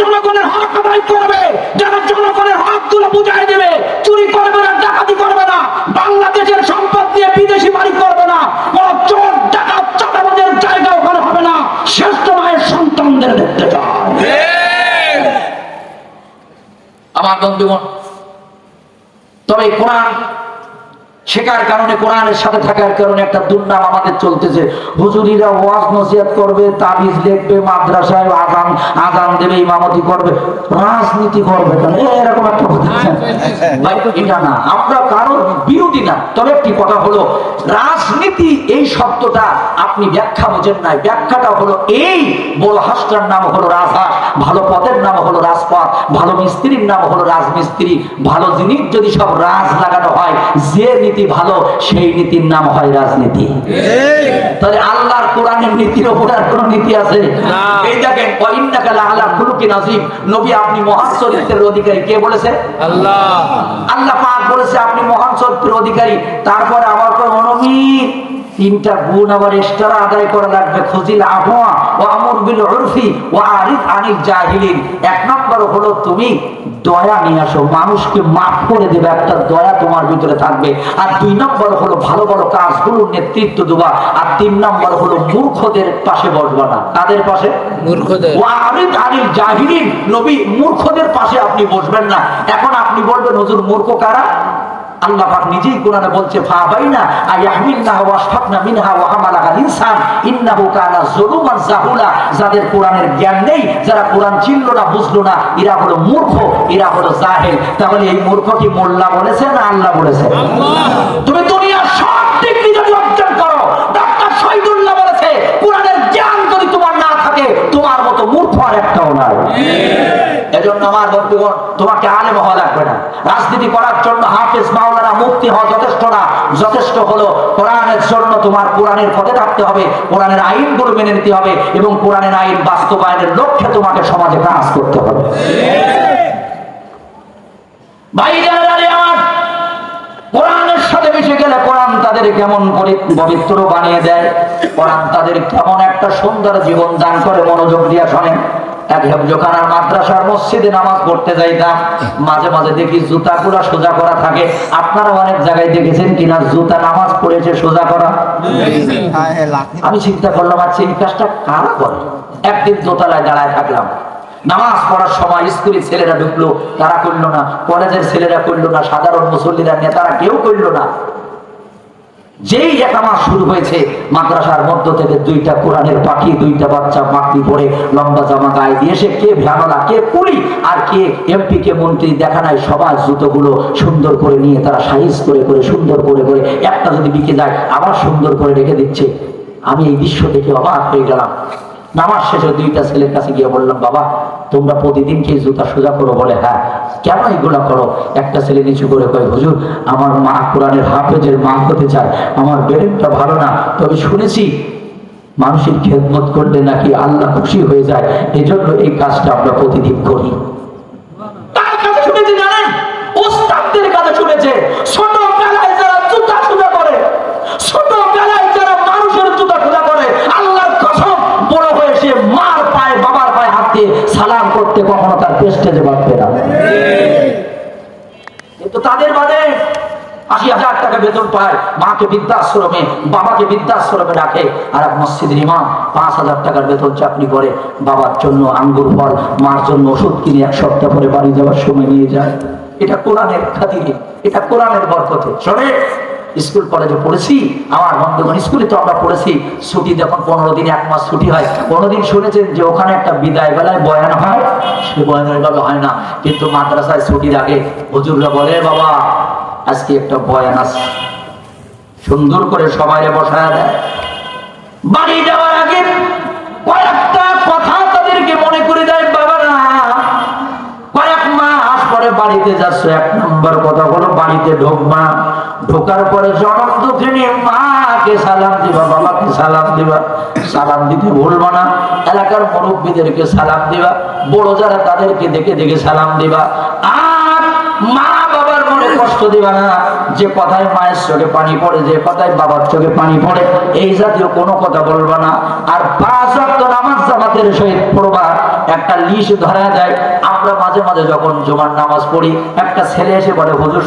জনগণের হক আদায় করবে। যারা জনগণের হকগুলো বুঝাই দেবে, চুরি করবে না, ডাকাতি করবে না, বাংলাদেশের সম্পদ দিয়ে বিদেশি বাড়ি করবে না, কোন চোর, ডাকাত, চাঁদাবাজের জায়গা ওখানে হবে না। শ্রেষ্ঠ মায়ের সন্তানদের দেখতে আমার বন্ধুগণ, তবে কোরআন শেখার কারণে, কোরআনের সাথে থাকার কারণে একটা দুর্নাম আমাদের চলতেছে। হুজুরিরা ওয়াজ নসিহত করবে, তাবিজ লিখবে, মাদ্রাসায় আজান আজান দেবে, ইমামতি করবে। রাজনীতি করবে? এরকম একটা কথা এটা না আমরা কারোর বিরোধী না। তবে একটি কথা হলো, রাজনীতি এই শব্দটা আপনি ব্যাখ্যা বোঝেন নাই। ব্যাখ্যাটা হলো এই বড় হাসটার নাম হলো রাজহাঁস ভালো পথের নাম হলো রাজপথ, ভালো মিস্ত্রির নাম হলো রাজমিস্ত্রি, ভালো জিনিস যদি সব রাজ লাগানো হয়, যে নীতি ভালো সেই নীতির নাম হয় রাজনীতি। তাহলে আল্লাহর কোরআনের নীতির ওপর আর কোন নীতি আছে? এই দেখেন ওয়াইন্নাকা আল্লাহ খুলুকি নাজিম নবী আপনি মহান চরিত্রের অধিকারী। কে বলেছে? আল্লাহ। আল্লাহ পাক বলেছে আপনি মহান চরিত্রের অধিকারী। তারপর আবার পর অনবী তিনটা গুণ আবার এক্সট্রা আদায় করা লাগবে খুজিল আবহাওয়া ও আমর বিল উরফি ও আরিফ আনিল জাহিলিন। এক নম্বর হলো তুমি দয়া নিয়ে আসো মানুষকে মাফ করে দেবে একটা দয়া তোমার ভিতরে থাকবে। আর দুই নম্বর হলো ভালো ভালো কাজগুলোর নেতৃত্ব দেবা আর তিন নম্বর হলো মূর্খদের পাশে বসবা না। কাদের পাশে? মূর্খদের। ওয়ারিদ আনিল জাহিলিন নবী মূর্খদের পাশে আপনি বসবেন না। এখন আপনি বলবেন হুজুর মূর্খ কারা? আল্লাহ পাক নিজেই কোরআনে বলছে ফাবাইনা আয়াহমিলনা ওয়াশফাকনা মিনহা ওয়া হামালাহাল ইনসান ইন্নাহু কানা যুলুমান জাহুলা। যাদের কোরআনের জ্ঞান নেই যারা কোরআন চিনলো না বুঝলো না এরা হলো মূর্খ এরা হলো জাহেল। তাহলে এই মূর্খ কি মোল্লা বলেছে না আল্লাহ বলেছে? তুমি দুনিয়ার সব ডিগ্রি যদি অর্জন করো। ডক্টর শহীদুল্লাহ বলেছে কোরআনের জ্ঞান যদি তোমার না থাকে তোমার মতো মূর্খ আর একটাও নাই। এজন্য আমার বন্ধুগণ তোমাকে আলেম হওয়া লাগবে না। রাজনীতি করার জন্য হাফেজ মাওলানা মুক্তি হওয়া যথেষ্ট না। যথেষ্ট হলো কোরআনের জন্য তোমার কোরআনের পথে থাকতে হবে, কোরআনের আইনগুলো মেনে নিতে হবে এবং কোরআনের আইন বাস্তবায়নের লক্ষ্যে তোমাকে সমাজে কাজ করতে হবে। কোরআনের সাথে মিশে গেলে কোরআন তাদের কেমন পবিত্র বানিয়ে দেয়? কোরআন তাদের কেমন একটা সুন্দর জীবন দান করে, মনোযোগ দিয়ে শোনেন। আচ্ছা একদিন দাঁড়ায় নামাজ পড়ার সময় স্কুলের ছেলেরা ঢুকলো, তারা করল না। কলেজের ছেলেরা করল না। সাধারণ মুসল্লিরা, নেতারা কেউ করল না। যেই একামাস শুরু হয়েছে, মাদ্রাসার মধ্য থেকে দুইটা কোরআনের পাখি, দুইটা বাচ্চা পাখি পরে লম্বা জামা গায়ে দিয়ে এসে কে ভ্যানলা কে পুলি আর কে এমপি কে মন্ত্রী দেখা নাই, সবার জুতোগুলো সুন্দর করে নিয়ে তারা সাইজ করে করে, সুন্দর করে করে, একটা যদি বিকে যায়, আবার সুন্দর করে রেখে দিচ্ছে। আমি এই দৃশ্য দেখে অবাক হয়ে গেলাম। নামাজ শেষে দুইটা ছেলের কাছে গিয়ে বললাম, বাবা, তোমরা প্রতিদিন কি জুতা সোজা করো? বলে হ্যাঁ। কেন এগুলা করো? একটা ছেলে নিচু করে কয়, হুজুর, আমার মা কোরআনের হাফেজের মা হতে চায়। আমার বেরেনটা ভালো না। তবে শুনেছি মানুষের খেদমত করলে নাকি আল্লাহ খুশি হয়ে যায়? এজন্য এই কাজটা আমরা প্রতিদিন করি। তার কাছে শুনেছি জানেন? ওস্তাদদের কাছে শুনেছে ছোটবেলায় যারা জুতা সোজা করে ছোটবেলায় যারা মানুষের জুতা সোজা করে আল্লাহর কসম বড় হয়ে সে মার পায়ে বাবার পায়ে হাত দিয়ে সালাম করতে কখনো তার পেস্টেজে বাঁধবে না কিন্তু তাদের বাদে আশি হাজার টাকা বেতন পায়, মাকে বৃদ্ধাশ্রমে, বাবাকে বৃদ্ধাশ্রমে রাখে। আর এক মসজিদের ইমাম পাঁচ হাজার টাকার বেতন চাকরি করে, বাবার জন্য আঙ্গুর ফল, মার জন্য ওষুধ কিনে এক সপ্তাহ পরে বাড়ি যাওয়ার সময় নিয়ে যায়। এটা কোরআনের খাতিরে, এটা কোরআনের বরকতে। শোনে স্কুল কলেজে পড়েছি, আমার বন্ধুগণ স্কুলে তো আমরা পড়েছি, ছুটি যখন পনেরো দিন এক মাস ছুটি হয় পনেরো দিন শুনেছেন যে ওখানে একটা বিদায় বেলায় বয়ান হয়? সে বয়ানের বেলা হয় না, কিন্তু মাদ্রাসায় ছুটির আগে হুজুররা বলে বাবা, আজকে একটা বয়ান আছে। সুন্দর করে সবাই বসায় দেয়। বাড়ি যাওয়ার আগে কয়েকটা কথা তাদেরকে মনে করে দেয় বাবারা কয়েক মাস পরে বাড়িতে যাচ্ছ। এক নম্বর কথা হলো, বাড়িতে ঢোকবা ঢোকার পরে জনক দুঃখিনী মাকে সালাম দিবা, বাবাকে সালাম দিবা। সালাম দিতে ভুলবা না। এলাকার মুরব্বীদেরকে সালাম দিবা। বড় যারা তাদেরকে দেখে দেখে সালাম দিবা। আর মা বাবার মনে কষ্ট দিবা না। যে কথায় মায়ের চোখে পানি পড়ে, যে কথায় বাবার চোখে পানি পড়ে, এই জাতীয় কোনো কথা বলবা না। আর পাঁচ নামাজ জামাতের সহিত পড়বা। একটা লিস্ট ধরা যায়। আমরা মাঝে মাঝে যখন জুমার নামাজ পড়ি, একটা ছেলে এসে বলে, হুজুর